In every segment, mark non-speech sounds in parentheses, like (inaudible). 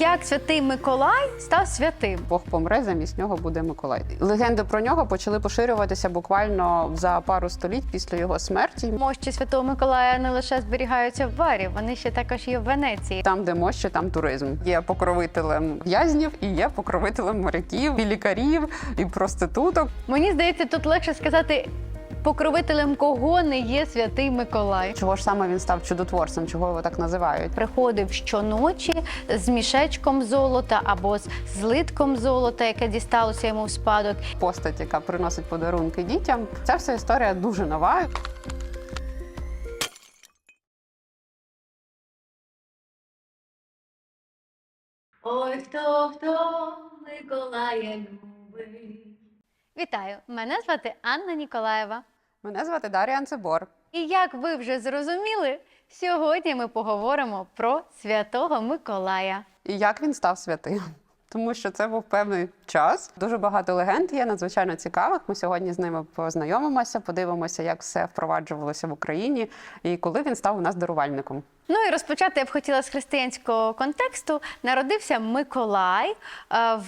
Як святий Миколай став святим? Бог помре, замість нього буде Миколай. Легенди про нього почали поширюватися буквально за пару століть після його смерті. Мощі святого Миколая не лише зберігаються в барі, вони ще також є в Венеції. Там, де мощі, там туризм. Є покровителем в'язнів і є покровителем моряків, і лікарів, і проституток. Mені здається, тут легше сказати. Покровителем кого не є святий Миколай. Чого ж саме він став чудотворцем? Чого його так називають? Приходив щоночі з мішечком золота або з злитком золота, яке дісталося йому в спадок. Постать, яка приносить подарунки дітям. Ця вся історія дуже нова. Ой, хто хто Миколая любить. Вітаю! Мене звати Анна Ніколаєва. Мене звати Дар'я Анцебор. І як ви вже зрозуміли, сьогодні ми поговоримо про святого Миколая. І як він став святим? Тому що це був певний час. Дуже багато легенд є надзвичайно цікавих. Ми сьогодні з ними познайомимося, подивимося, як все впроваджувалося в Україні і коли він став у нас дарувальником. Ну і розпочати я б хотіла з християнського контексту. Народився Миколай е,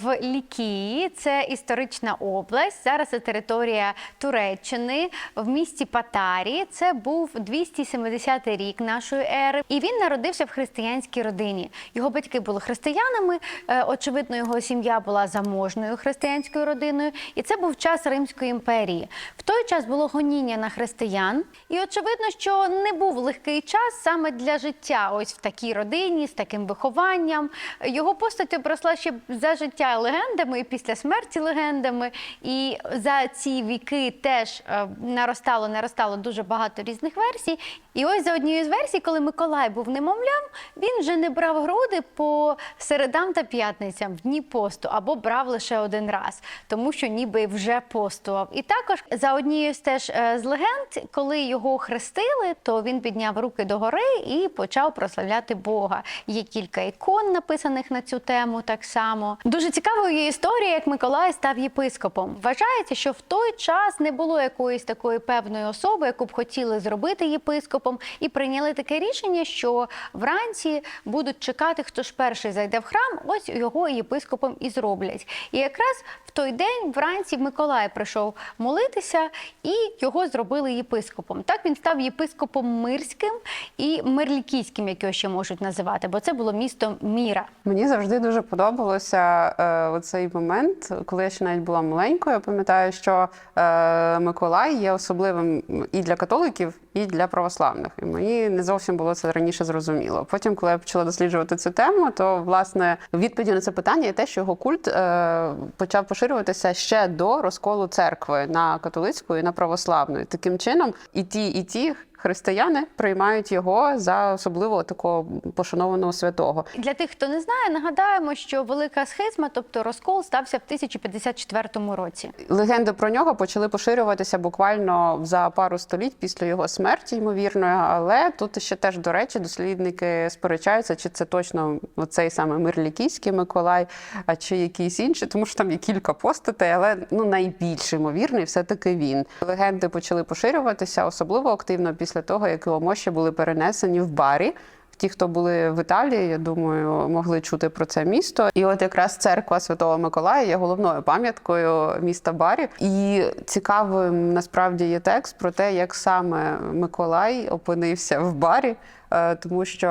в Лікії, це історична область. Зараз це територія Туреччини в місті Патарі. Це був 270 рік нашої ери. І він народився в християнській родині. Його батьки були християнами. е, Очевидно, його сім'я була заможною християнською родиною. І це був час Римської імперії. В той час було гоніння на християн. І очевидно, що не був легкий час саме для життя. Ось в такій родині, з таким вихованням. Його постать обросла ще за життя легендами і після смерті легендами. І за ці віки теж е, наростало, наростало дуже багато різних версій. І ось за однією з версій, коли Миколай був немовлям, він вже не брав груди по середам та п'ятницям в дні посту або брав лише один раз, тому що ніби вже постував. І також за однією з теж е, з легенд, коли його хрестили, то він підняв руки догори і почав прославляти Бога. Є кілька ікон, написаних на цю тему так само. Дуже цікавою є історія, як Миколай став єпископом. Вважається, що в той час не було якоїсь такої певної особи, яку б хотіли зробити єпископом, і прийняли таке рішення, що вранці будуть чекати, хто ж перший зайде в храм, ось його єпископом і зроблять. І якраз в той день вранці Миколай прийшов молитися, і його зробили єпископом. Так він став єпископом мирським і мирлікійським, як його ще можуть називати, бо це було місто Міра. Мені завжди дуже подобалося е, оцей момент, коли я ще навіть була маленькою. Я пам'ятаю, що е, Миколай є особливим і для католиків, і для православних. І мені не зовсім було це раніше зрозуміло. Потім, коли я почала досліджувати цю тему, то власне відповіді на це питання є те, що його культ е, почав поширюватися ще до розколу церкви на католицьку і на православну. Таким чином, і ті, і ті. Християни приймають його за особливо такого пошанованого святого. Для тих, хто не знає, нагадаємо, що велика схизма, тобто розкол, стався в 1054 році. Легенди про нього почали поширюватися буквально за пару століть після його смерті, ймовірно. Але тут ще теж, до речі, дослідники сперечаються, чи це точно цей саме Мирлікійський Миколай, а чи якийсь інший, тому що там є кілька постатей, але ну найбільш ймовірний все-таки він. Легенди почали поширюватися особливо активно після того, як його мощі були перенесені в барі. Ті, хто були в Італії, я думаю, могли чути про це місто. І от якраз церква Святого Миколая є головною пам'яткою міста Барі. І цікавим насправді є текст про те, як саме Миколай опинився в барі, е, тому що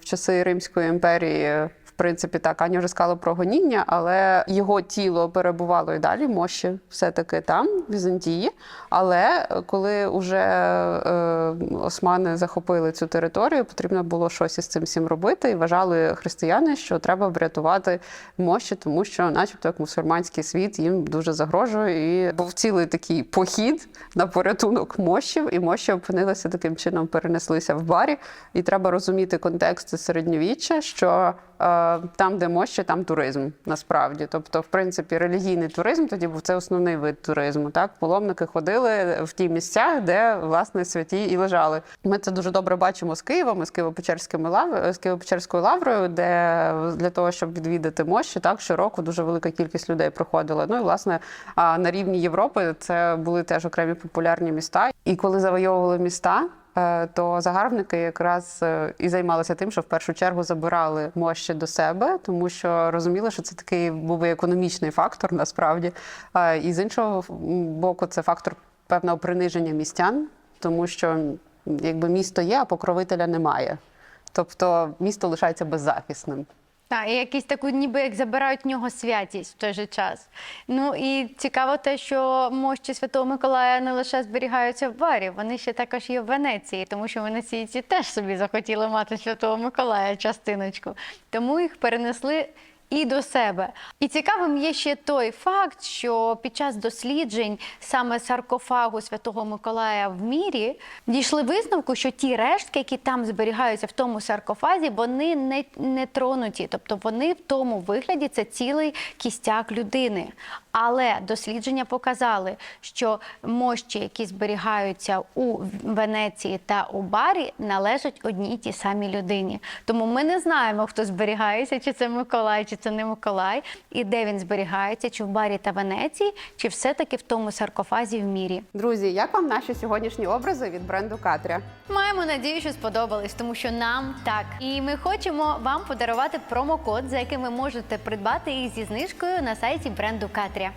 в часи Римської імперії. Принципі, так Аня вже сказала про гоніння, але його тіло перебувало і далі, мощі все-таки там, в Візантії. Але коли вже е, османи захопили цю територію, потрібно було щось із цим всім робити. І вважали християни, що треба врятувати мощі, тому що, начебто, як мусульманський світ їм дуже загрожує. І був цілий такий похід на порятунок мощів, і мощі опинилися таким чином, перенеслися в барі. І треба розуміти контекст середньовіччя, що е, там, де мощі, там туризм насправді. Тобто, в принципі, релігійний туризм тоді був це основний вид туризму. Так, паломники ходили в ті місця, де власне святі і лежали. Ми це дуже добре бачимо з Києвом, з Києво-Печерськими лав... з Києво-Печерською лаврою, де для того, щоб відвідати мощі, так щороку дуже велика кількість людей приходила. Ну і власне на рівні Європи це були теж окремі популярні міста. І коли завойовували міста. Е, то загарбники якраз е, і займалися тим, що в першу чергу забирали мощі до себе, тому що розуміли, що це такий був економічний фактор насправді. Е, І з іншого боку, це фактор певного приниження містян, тому що якби місто є, а покровителя немає. Тобто місто лишається беззахисним. Так, і якісь таку, ніби як забирають в нього святість в той же час. Ну і цікаво те, що мощі Святого Миколая не лише зберігаються в барі, вони ще також є в Венеції, тому що венеційці теж собі захотіли мати Святого Миколая частиночку. Тому їх перенесли. І до себе. І цікавим є ще той факт, що під час досліджень саме саркофагу Святого Миколая в мірі дійшли висновку, що ті рештки, які там зберігаються в тому саркофазі, вони не, не тронуті, тобто вони в тому вигляді це цілий кістяк людини. Але дослідження показали, що мощі, які зберігаються у Венеції та у барі, належать одній тій самій людині. Тому ми не знаємо, хто зберігається, чи це Миколай, чи це не Миколай, і де він зберігається, чи в барі та Венеції, чи все-таки в тому саркофазі в мірі. Друзі, як вам наші сьогоднішні образи від бренду Катря? Маємо надію, що сподобались, тому що нам так. І ми хочемо вам подарувати промокод, за яким ви можете придбати їх зі знижкою на сайті бренду Катрія.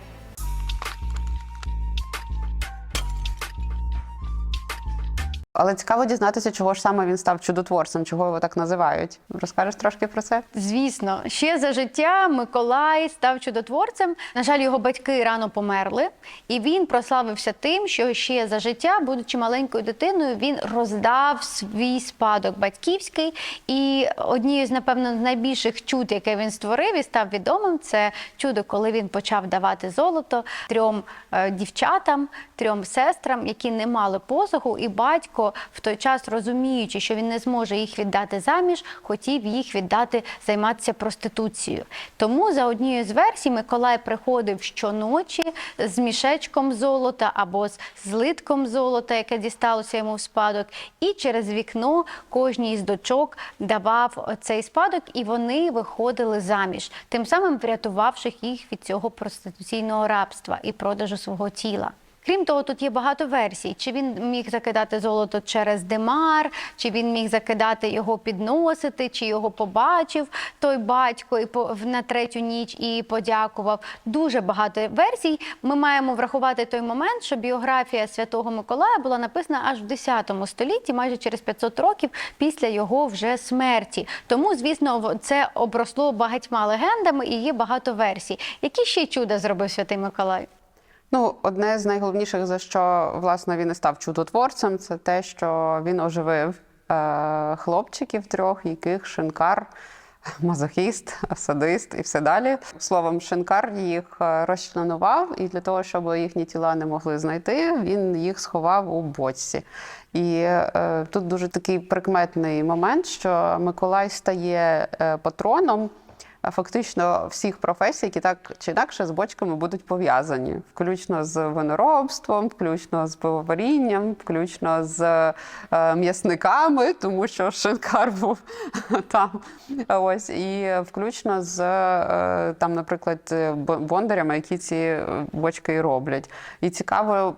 Але цікаво дізнатися, чого ж саме він став чудотворцем, чого його так називають. Розкажеш трошки про це? Звісно, ще за життя Миколай став чудотворцем. На жаль, його батьки рано померли, і він прославився тим, що ще за життя, будучи маленькою дитиною, він роздав свій спадок батьківський. І однією з, напевно, найбільших чуд, яке він створив і став відомим, це чудо, коли він почав давати золото трьом е, дівчатам, трьом сестрам, які не мали посоху, і батько в той час, розуміючи, що він не зможе їх віддати заміж, хотів їх віддати займатися проституцією. Тому за однією з версій Миколай приходив щоночі з мішечком золота або з злитком золота, яке дісталося йому в спадок, і через вікно кожній із дочок давав цей спадок, і вони виходили заміж, тим самим врятувавши їх від цього проституційного рабства і продажу свого тіла. Крім того, тут є багато версій. Чи він міг закидати золото через димар, чи він міг закидати його підносити, чи його побачив той батько і на третю ніч і подякував. Дуже багато версій. Ми маємо врахувати той момент, що біографія Святого Миколая була написана аж в 10 столітті, майже через 500 років після його вже смерті. Тому, звісно, це обросло багатьма легендами і є багато версій. Які ще чуда зробив Святий Миколай? Ну, одне з найголовніших, за що власне він і став чудотворцем, це те, що він оживив е, хлопчиків трьох, яких шинкар, (laughs) мазохіст, садист і все далі. Словом, шинкар їх е, розчленував, і для того, щоб їхні тіла не могли знайти, він їх сховав у бочці. І е, тут дуже такий прикметний момент, що Миколай стає е, патроном фактично всіх професій, які так чи інакше з бочками будуть пов'язані, включно з виноробством, включно з пивоварінням, включно з е, м'ясниками, тому що шинкар був (laughs) там. Ось і включно з е, там, наприклад, бондарями, які ці е, бочки роблять. І цікаво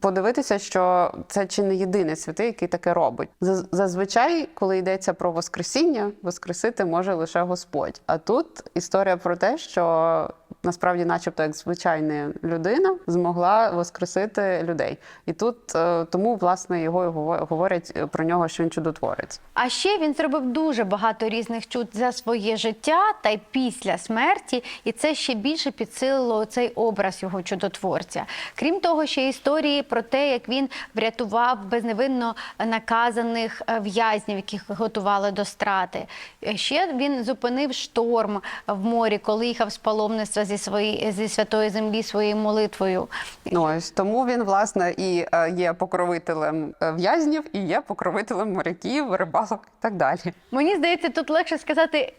подивитися, що це чи не єдиний святий, який таке робить. Заз- Зазвичай, коли йдеться про Воскресіння, воскресити може лише Господь. А тут історія про те, що насправді, начебто, як звичайна людина, змогла воскресити людей. І тут е, тому, власне, його говорять про нього, що він чудотворець. А ще він зробив дуже багато різних чуд за своє життя та й після смерті, і це ще більше підсилило цей образ його чудотворця. Крім того, ще історії про те, як він врятував безневинно наказаних е, в'язнів, яких готували до страти. Е, Ще він зупинив шторм в морі, коли їхав з паломництва зі своєї зі святої землі своєю молитвою. Ну, ось тому він власне і е, є покровителем е, в'язнів, і є покровителем моряків, рибалок і так далі. Мені здається, тут легше сказати.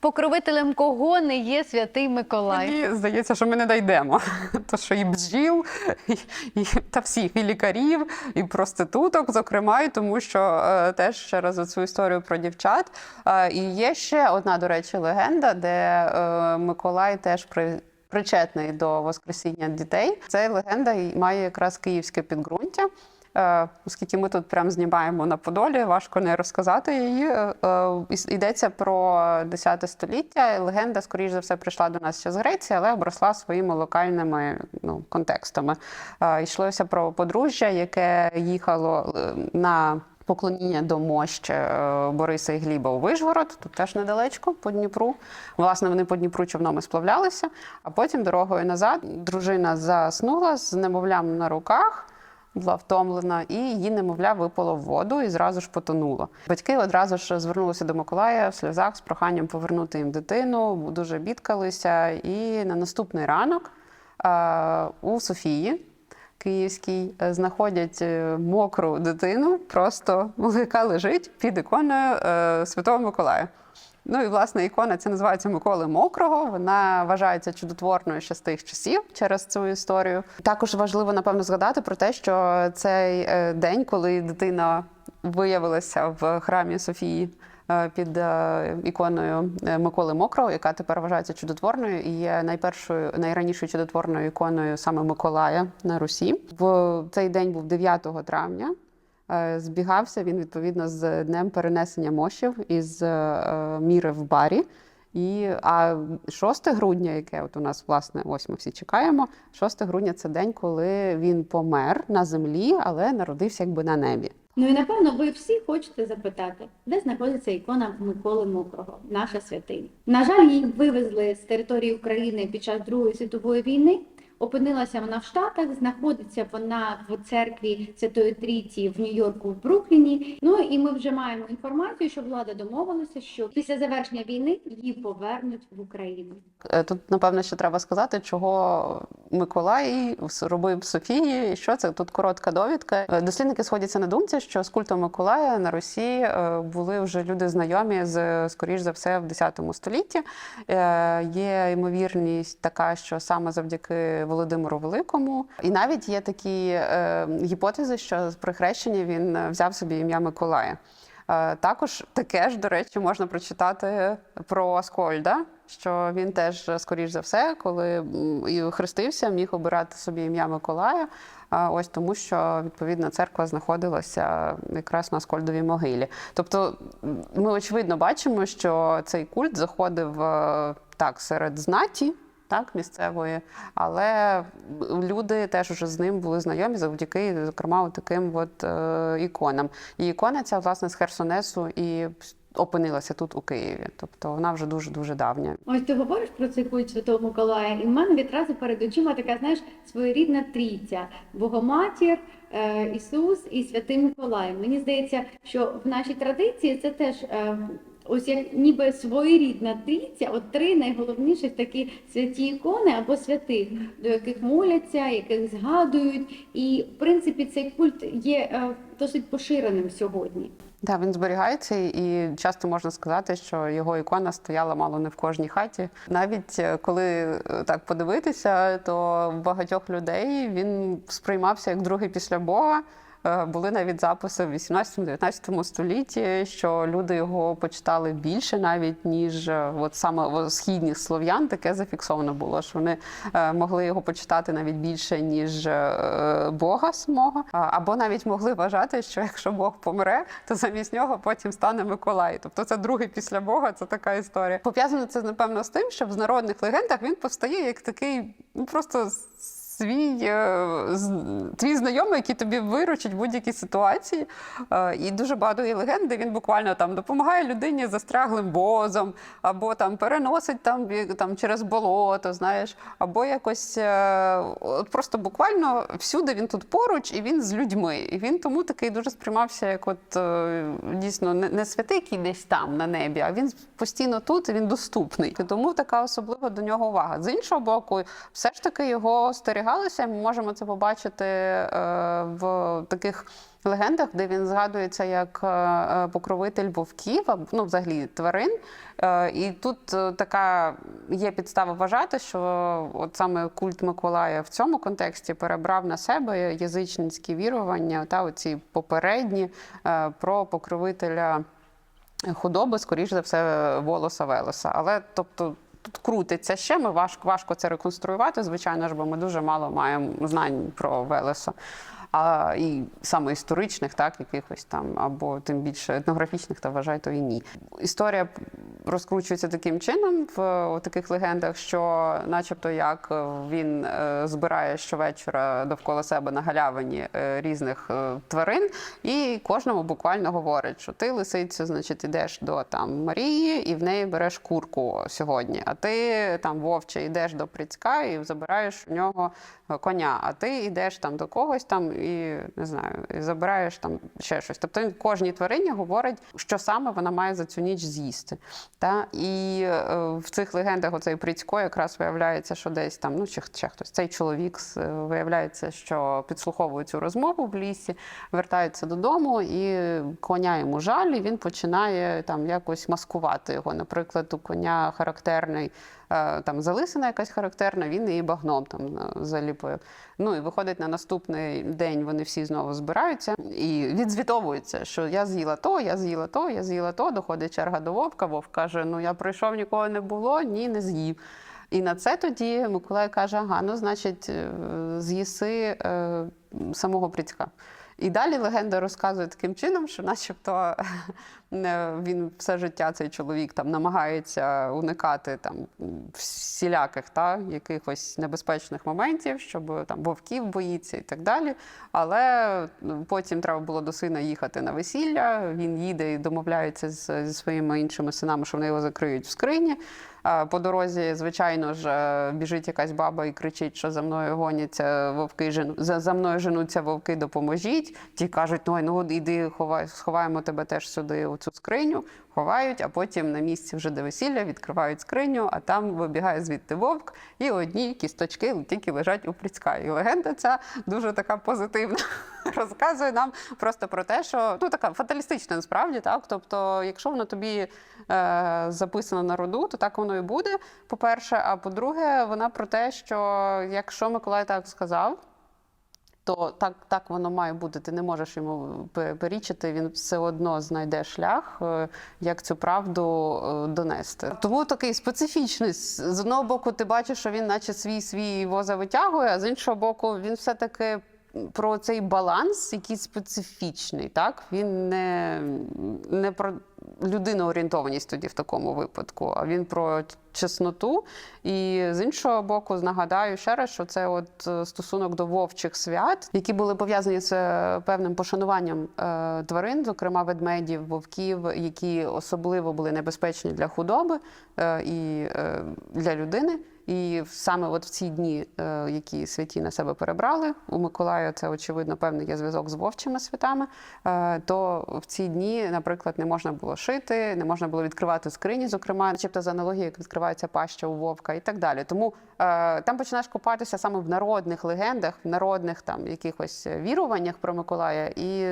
Покровителем кого не є святий Миколай. Мені здається, що ми не дійдемо. (laughs) То що і бджіл, і, і, та всіх, і лікарів, і проституток, зокрема, і тому що е, теж ще раз цю історію про дівчат. Е, і є ще одна, до речі, легенда, де е, Миколай теж при. Причетний до Воскресіння дітей. Ця легенда має якраз київське підґрунтя. Е, Оскільки ми тут прям знімаємо на Подолі, важко не розказати її. Е, е, Йдеться про 10 століття. Легенда, скоріш за все, прийшла до нас ще з Греції, але обросла своїми локальними ну, контекстами. Йшлося про подружжя, яке їхало на поклоніння до мощ Бориса і Гліба у Вишгород, тут теж недалечко, по Дніпру. Власне, вони по Дніпру човном сплавлялися, а потім дорогою назад дружина заснула з немовлям на руках. Була втомлена, і її немовля випало в воду і зразу ж потонуло. Батьки одразу ж звернулися до Миколая в сльозах з проханням повернути їм дитину, дуже бідкалися. І на наступний ранок у Софії Київській е, знаходять е, мокру дитину, просто (laughs) яка лежить під іконою е, Святого Миколая. Ну і власне ікона ця називається Миколи Мокрого. Вона вважається чудотворною ще з тих часів через цю історію. Також важливо напевно згадати про те, що цей е, день, коли дитина виявилася в храмі Софії. е, Під е, іконою Миколи Мокрого, яка тепер вважається чудотворною і є найпершою, найранішою чудотворною іконою саме Миколая на Русі. В цей день був 9 травня. Е, Збігався він відповідно з днем перенесення мощів із е, міри в барі. І, а 6 грудня, яке от у нас, власне, ось ми всі чекаємо. 6 грудня це день, коли він помер на землі, але народився якби на небі. Ну і напевно ви всі хочете запитати, де знаходиться ікона Миколи Мокрого, наша святиня. На жаль, її вивезли з території України під час Другої світової війни. Опинилася вона в Штатах, знаходиться вона в церкві Святої Трійці в Нью-Йорку, в Брукліні. Ну і ми вже маємо інформацію, що влада домовилася, що після завершення війни її повернуть в Україну. Е, Тут, напевно, ще треба сказати, чого Миколай робив Софії. і Що це тут коротка довідка. Е, Дослідники сходяться на думці, що з культом Миколая на Русі е, були вже люди знайомі з скоріш за все в 10 столітті. Є ймовірність така, що саме завдяки Володимиру Великому, і навіть є такі е, гіпотези, що при хрещенні він е, взяв собі ім'я Миколая. Е, Також таке ж, до речі, можна прочитати про Аскольда, що він теж, е, скоріш за все, коли хрестився, міг обирати собі ім'я Миколая. Ось тому, що відповідна церква знаходилася якраз на Аскольдовій могилі. Тобто, ми очевидно бачимо, що цей культ заходив е, так серед знаті. Так, місцевої, але люди теж уже з ним були знайомі завдяки, зокрема, таким от е, іконам. І ікона ця, власне, з Херсонесу і опинилася тут у Києві. Тобто вона вже дуже дуже давня. Ось ти говориш про цей культ Святого Миколая, і в мене відразу перед очима така, знаєш, своєрідна трійця: Богоматір, е, Ісус і Святий Миколай. Мені здається, що в нашій традиції це теж. Ось як ніби своєрідна трійця, от три найголовніших такі святі ікони або святих, до яких моляться, яких згадують. І в принципі цей культ є е, досить поширеним сьогодні. Так, він зберігається, і часто можна сказати, що його ікона стояла мало не в кожній хаті. Навіть е, коли е, так подивитися, то багатьох людей він сприймався як другий після Бога. Е, Були навіть записи в 18-19 столітті, що люди його почитали більше навіть ніж е, от саме в східних слов'ян. Таке зафіксовано було, що вони е, могли його почитати навіть більше ніж Бога самого, або навіть могли вважати, що якщо Бог помре, то замість нього потім стане Миколай. Тобто це другий після Бога. Це така історія. Пов'язано це напевно з тим, що в народних легендах він повстає як такий, ну просто свій е, твій знайомий, який тобі виручить в будь-якій ситуації. Е, І дуже багато є легенд, де він буквально там допомагає людині застряглим бозом, або там переносить там, там через болото, знаєш, або якось е, просто буквально всюди він тут поруч, і він з людьми. І він тому такий дуже сприймався, як от дійсно не, святий, який десь там на небі, а він постійно тут і він доступний. Тому така особлива до нього увага. З іншого боку, все ж таки його стерігалися. Ми можемо це побачити е, в таких легендах, де він згадується як е, е, покровитель вовків, ну, взагалі тварин. І тут така є підстава вважати, що от саме культ Миколая в цьому контексті перебрав на себе язичницькі вірування та оці попередні про покровителя худоби, скоріш за все, волоса Велеса. Але тобто. Тут крутиться ще, ми важко, важко це реконструювати, звичайно ж, бо ми дуже мало маємо знань про Велеса. А і саме історичних, так, якихось там, або тим більше етнографічних, та вважай, то і ні. Історія розкручується таким чином в таких легендах, що, начебто, як він е, збирає щовечора довкола себе на галявині е, різних е, тварин, і кожному буквально говорить, що ти лисицю, значить, ідеш до там Марії і в неї береш курку сьогодні. А ти там вовче йдеш до Прицька і забираєш у нього коня. А ти йдеш там до когось там і не знаю, і забираєш там ще щось. Тобто кожній тварині говорить, що саме вона має за цю ніч з'їсти. Та? І е, в цих легендах оцей Прицько якраз виявляється, що десь там, ну чи ще хтось, цей чоловік е, виявляється, що підслуховує цю розмову в лісі, вертається додому, і коня йому жаль, і він починає там якось маскувати його. Наприклад, у коня характерний. е, Там залисина якась характерна, він її багном там е, заліпив. Ну і виходить на наступний день. Вони всі знову збираються і відзвітовуються, що я з'їла то, я з'їла то, я з'їла то. Доходить черга до вовка. Вовк каже: Ну я прийшов, нікого не було, ні, не з'їв. І на це тоді Миколай каже: ага, ну значить, е, з'їси е, самого Прицька. І далі легенда розказує таким чином, що, начебто, (laughs) е, він все життя цей чоловік там намагається уникати там всіляких та якихось небезпечних моментів, щоб там вовків боїться і так далі. Але ну, потім треба було до сина їхати на весілля. Він їде і домовляється зі своїми іншими синами, що вони його закриють в скрині. По дорозі, звичайно ж, е, біжить якась баба і кричить, що за мною гоняться вовки, за, за мною женуться вовки, допоможіть. Ті кажуть, ну, ну іди, ховай, сховаємо тебе теж сюди, у цю скриню, ховають, а потім на місці вже до весілля відкривають скриню, а там вибігає звідти вовк, і одні кісточки тільки лежать у Прицька. І легенда ця дуже така позитивна. (laughs) Розказує нам просто про те, що ну така фаталістична насправді, так. Тобто, якщо воно тобі е, записано на роду, то так воно і буде. По-перше, а по-друге, вона про те, що якщо Миколай так сказав. То так, так воно має бути. Ти не можеш йому пе- перечити. Він все одно знайде шлях, е, як цю правду е, донести. Тому такий специфічний. З одного боку, ти бачиш, що він, наче свій свій воза витягує, а з іншого боку, він все таки. Про цей баланс, який специфічний, так він не, не про людиноорієнтованість тоді в такому випадку, а він про чесноту. І з іншого боку, нагадаю ще раз, що це от е, стосунок до вовчих свят, які були пов'язані з е, певним пошануванням е, тварин, зокрема ведмедів, вовків, які особливо були небезпечні для худоби і для людини. І саме от в ці дні, е, які святі на себе перебрали, у Миколая це очевидно певний є зв'язок з вовчими святами. е, То в ці дні, наприклад, не можна було шити, не можна було відкривати скрині, зокрема, начебто за аналогією, як відкривається паща у вовка і так далі. Тому е, там починаєш копатися саме в народних легендах, в народних там якихось віруваннях про Миколая, і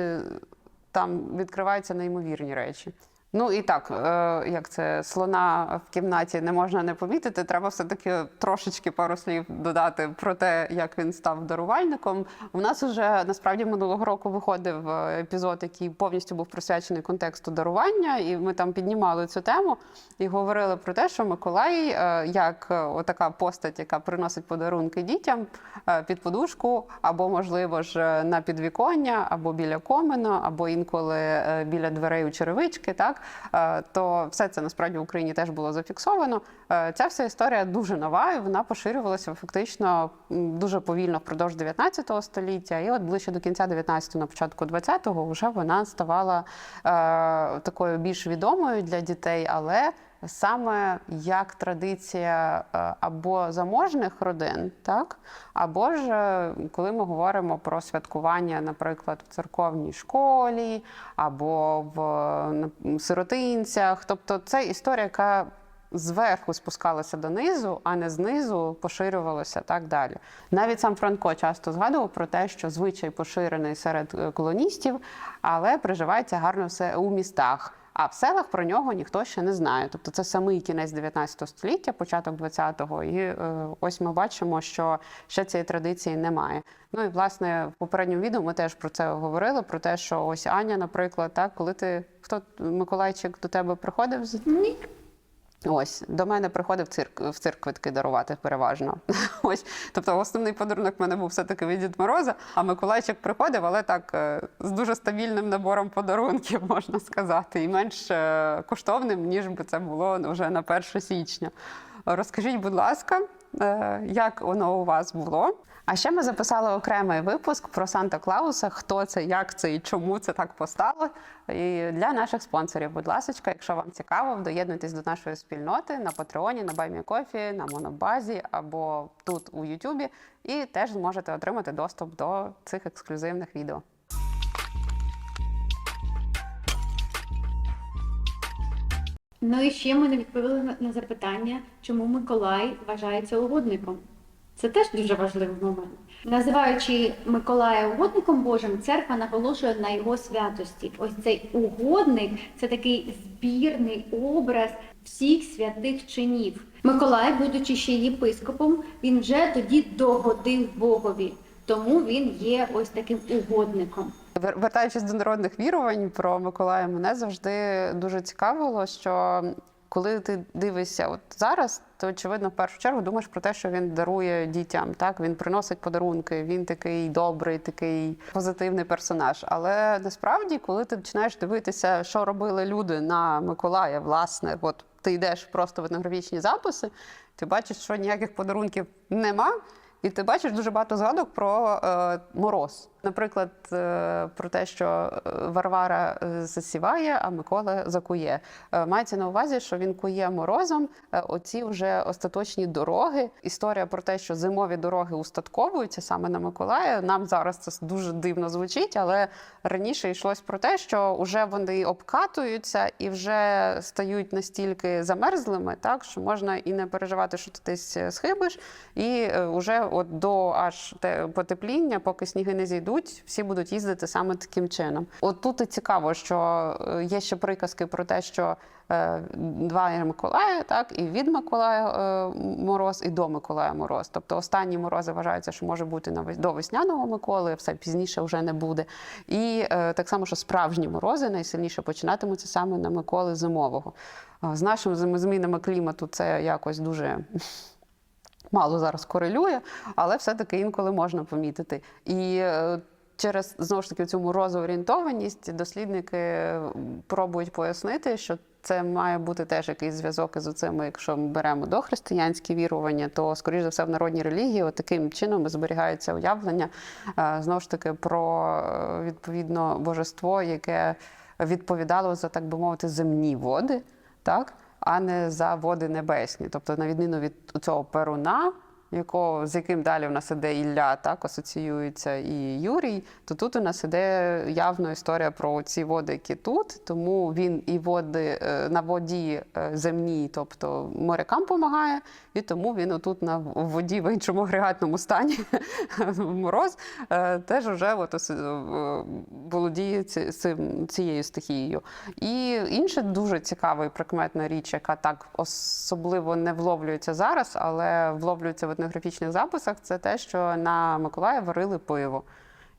там відкриваються неймовірні речі. Ну і так, е, як це слона в кімнаті не можна не помітити. Треба все-таки трошечки пару слів додати про те, як він став дарувальником. У нас уже насправді минулого року виходив е, епізод, який повністю був присвячений контексту дарування, і ми там піднімали цю тему і говорили про те, що Миколай, е, як е, отака постать, яка приносить подарунки дітям е, під подушку, або, можливо ж, е, на підвіконня, або біля комина, або інколи біля дверей у черевички, так то все це насправді в Україні теж було зафіксовано. Е, Ця вся історія дуже нова, і вона поширювалася фактично дуже повільно впродовж 19 століття. І от ближче до кінця 19-го, на початку 20-го, вже вона ставала е, такою більш відомою для дітей, але саме як традиція е, або заможних родин, так або ж е, коли ми говоримо про святкування, наприклад, в церковній школі або в е, сиротинцях. Тобто це історія, яка зверху спускалася донизу, а не знизу поширювалася так далі. Навіть сам Франко часто згадував про те, що звичай поширений серед колоністів, але приживається гарно все у містах. А в селах про нього ніхто ще не знає. Тобто це самий кінець 19 століття, початок 20-го. І е, ось ми бачимо, що ще цієї традиції немає. Ну і власне в попередньому відео ми теж про це говорили: про те, що ось Аня, наприклад, так, коли ти хто Миколайчик до тебе приходив з ні. Ось до мене приходив цирк в цирк квитки дарувати переважно. (laughs) Ось, тобто основний подарунок в мене був все-таки від Дід Мороза, а Миколайчик приходив, але так е, з дуже стабільним набором подарунків, (laughs) можна сказати, і менш е, коштовним, ніж би це було вже на 1 січня. Розкажіть, будь ласка, як воно у вас було? А ще ми записали окремий випуск про Санта Клауса, хто це, як це і чому це так постало. І для наших спонсорів, будь ласка, якщо вам цікаво, доєднуйтесь до нашої спільноти на Патреоні, на Баймі.Кофі, на Монобазі або тут у Ютубі, і теж зможете отримати доступ до цих ексклюзивних відео. Ну і ще ми не відповіли на- запитання, чому Миколай вважається угодником. Це теж дуже важливий момент. Називаючи Миколая угодником Божим, церква наголошує на його святості. Ось цей угодник це такий збірний образ всіх святих чинів. Миколай, будучи ще єпископом, він вже тоді догодив Богові, тому він є ось таким угодником. Вер- Вертаючись до народних вірувань про Миколая, мене завжди дуже цікавило, що коли ти дивишся от зараз, то очевидно в першу чергу думаєш про те, що він дарує дітям. Так він приносить подарунки, він такий добрий, такий позитивний персонаж. Але насправді, коли ти починаєш дивитися, що робили люди на Миколая, власне, от ти йдеш просто в етнографічні записи, ти бачиш, що ніяких подарунків нема. І ти бачиш дуже багато згадок про е, мороз. Наприклад, е, про те, що е, Варвара е, засіває, а Микола закує. Мається на увазі, що він кує морозом. Оці вже остаточні дороги. Історія про те, що зимові дороги устатковуються саме на Миколая. Нам зараз це дуже дивно звучить, але раніше йшлось про те, що вже вони обкатуються і вже стають настільки замерзлими, так що можна і не переживати, що ти десь схибиш, і вже от до аж те потепління, поки сніги не зійдуть, всі будуть їздити саме таким чином. От тут і цікаво, що е, є ще приказки про те, що е, два Миколая, так, і від Миколая е, мороз, і до Миколая мороз. Тобто останні морози вважаються, що може бути на до весняного Миколи, все пізніше вже не буде. І так само, що справжні морози найсильніше починатимуться саме на Миколи зимового. З нашими змінами клімату це якось дуже мало зараз корелює, але все-таки інколи можна помітити. І е, через знову ж таки цю морозоорієнтованість дослідники пробують пояснити, що це має бути теж якийсь зв'язок із цими, якщо ми беремо дохристиянські вірування, то скоріш за все в народній релігії таким чином зберігається уявлення е, знову ж таки про е, відповідно божество, яке відповідало за так би мовити земні води, так а не за води небесні. Тобто, на відміну від цього перуна, якого, з яким далі в нас іде Ілля, так асоціюється і Юрій, то тут у нас іде явно історія про ці води, які тут. Тому він і води е, на воді е, земній, тобто морякам допомагає, і тому він отут на воді в іншому агрегатному стані в (laughs) мороз е, теж вже от, володіє цією стихією. І інша дуже цікава і прикметна річ, яка так особливо не вловлюється зараз, але вловлюється етнографічних записах, це те, що на Миколая варили пиво.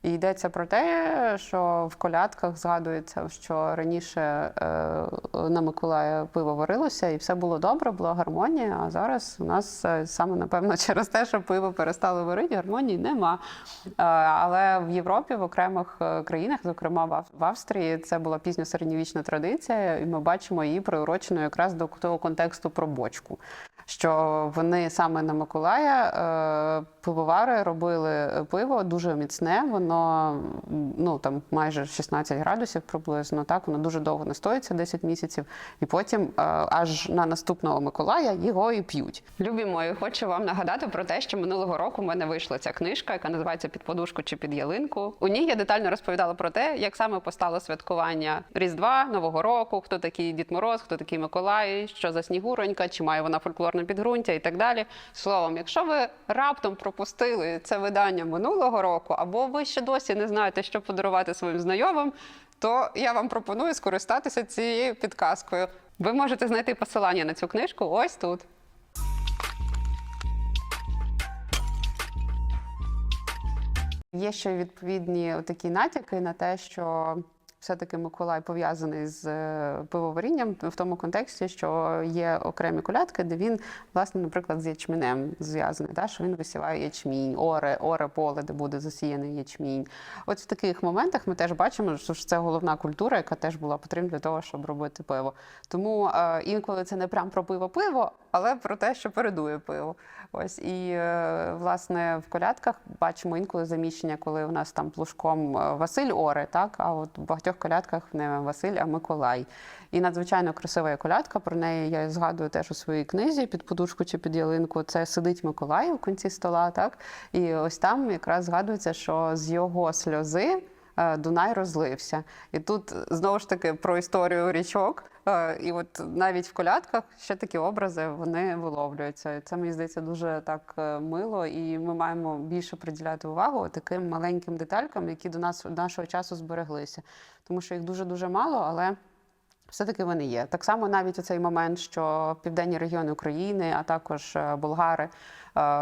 І йдеться про те, що в колядках згадується, що раніше е, на Миколая пиво варилося, і все було добре, була гармонія. А зараз у нас е, саме напевно (laughs) через те, що пиво перестали варити, гармонії нема. Е, але в Європі, в окремих країнах, зокрема в Австрії, це була пізньосередньовічна традиція, і ми бачимо її приуроченою якраз до того контексту про бочку. Що вони саме на Миколая е, пивовари робили пиво дуже міцне, воно ну там майже 16 градусів приблизно. Так воно дуже довго настоїться, 10 місяців, і потім е, аж на наступного Миколая його і п'ють. Любі мої, хочу вам нагадати про те, що минулого року в мене вийшла ця книжка, яка називається Під подушку чи під ялинку. У ній я детально розповідала про те, як саме постало святкування Різдва, Нового року, хто такий Дід Мороз, хто такий Миколай, що за снігуронька, чи має вона фольклорне підґрунтя і так далі. Словом, якщо ви раптом пропустили це видання минулого року, або ви ще досі не знаєте, що подарувати своїм знайомим, то я вам пропоную скористатися цією підказкою. Ви можете знайти посилання на цю книжку ось тут. Є ще відповідні такі натяки на те, що все-таки Миколай пов'язаний з е, пивоварінням в тому контексті, що є окремі колядки, де він, власне, наприклад, з ячменем зв'язаний, та, що він висіває ячмінь, оре, оре поле, де буде засіяний ячмінь. От в таких моментах ми теж бачимо, що це головна культура, яка теж була потрібна для того, щоб робити пиво. Тому е, інколи це не прям про пиво-пиво, але про те, що передує пиво. Ось і е, власне в колядках бачимо інколи заміщення, коли у нас там плужком е, Василь Оре, так а от в багатьох колядках не Василь, а Миколай. І надзвичайно красива колядка. Про неї я згадую теж у своїй книзі під подушку чи під ялинку. Це сидить Миколай у кінці стола. Так і ось там якраз згадується, що з його сльози. е, Дунай розлився. І тут знову ж таки про історію річок. Е, І от навіть в колядках ще такі образи вони виловлюються. Це мені здається дуже так е, мило, і ми маємо більше приділяти увагу таким маленьким деталькам, які до нас нашого часу збереглися, тому що їх дуже дуже мало, але. Все-таки вони є. Так само навіть у цей момент, що південні регіони України, а також е, болгари,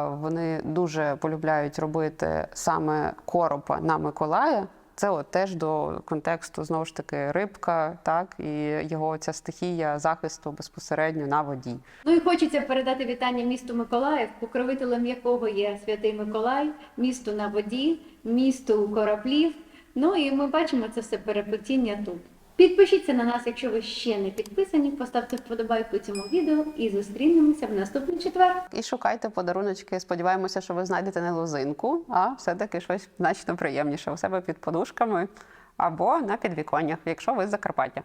вони дуже полюбляють робити саме коропа на Миколая. Це от теж до контексту знову ж таки рибка, так і його ця стихія захисту безпосередньо на воді. Ну і хочеться передати вітання місту Миколаїв, покровителем якого є святий Миколай, місто на воді, місту кораблів. Ну і ми бачимо це все переплетіння тут. Підпишіться на нас, якщо ви ще не підписані, поставте вподобайку цьому відео і зустрінемося в наступний четвер. І шукайте подаруночки. Сподіваємося, що ви знайдете не лозинку, а все-таки щось значно приємніше у себе під подушками або на підвіконнях, якщо ви з Закарпаття.